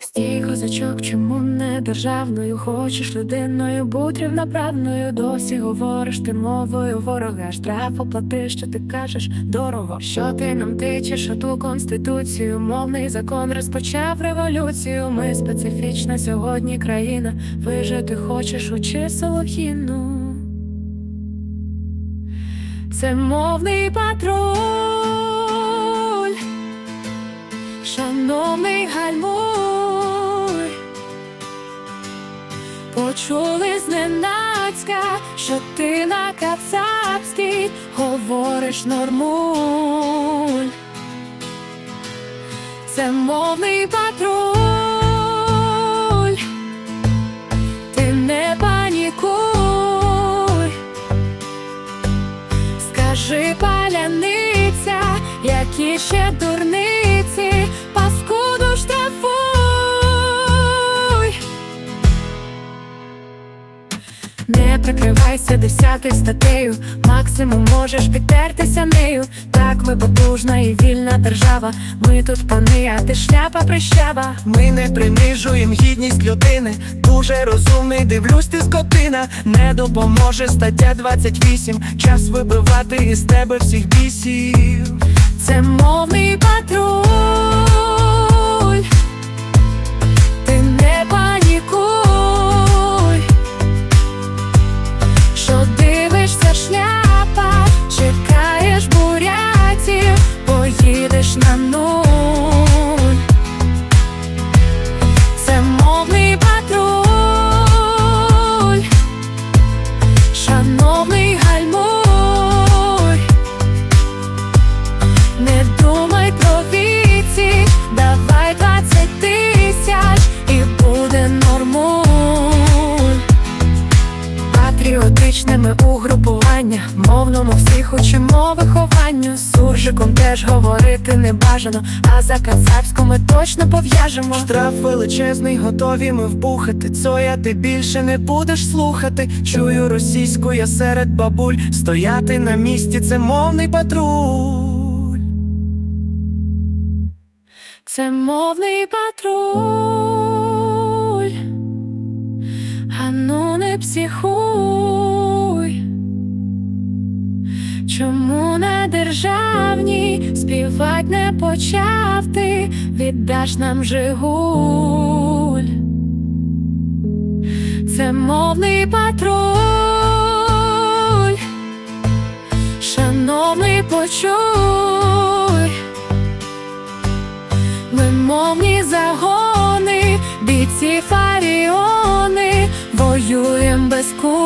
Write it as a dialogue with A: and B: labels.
A: Стій, козачок, чому не державною? Хочеш людиною, будь рівноправною. Досі говориш ти мовою ворога. Штраф оплати, що ти кажеш дорого. Що ти нам тичеш оту конституцію? Мовний закон розпочав революцію. Ми специфічна сьогодні країна. Вижити хочеш учи Солохіну. Це мовний патруль, шановний гальмуй, почули зненацька, що ти на кацапській говориш нормуль. Це мовний патруль, ти не панікуй. Скажи паляниця, які ще дурниці, Не прикривайся десятою статтею, максимум можеш підтертися нею. Так ми потужна і вільна держава. Ми тут пани, а ти шляпа прищава.
B: Ми не принижуєм гідність людини. Дуже розумний, дивлюсь, ти скотина. Не допоможе стаття 28. Час вибивати із тебе всіх бісів.
A: Це мовний Патріотичними угрупування, мовному всіх учимо вихованню. Суржиком теж говорити не бажано, а за кацапську ми точно пов'яжемо.
B: Штраф величезний, готові ми вбухати. Цоя ти більше не будеш слухати. Чую російську, я серед бабуль. Стояти на місці, це мовний патруль.
A: Це мовний патруль, ану не психуй. Чому на державній співать не почав ти, віддаш нам Жигуль? Це мовний патруль, шановний почуй, ми мовні загони, бійці фаріони, воюєм без куль.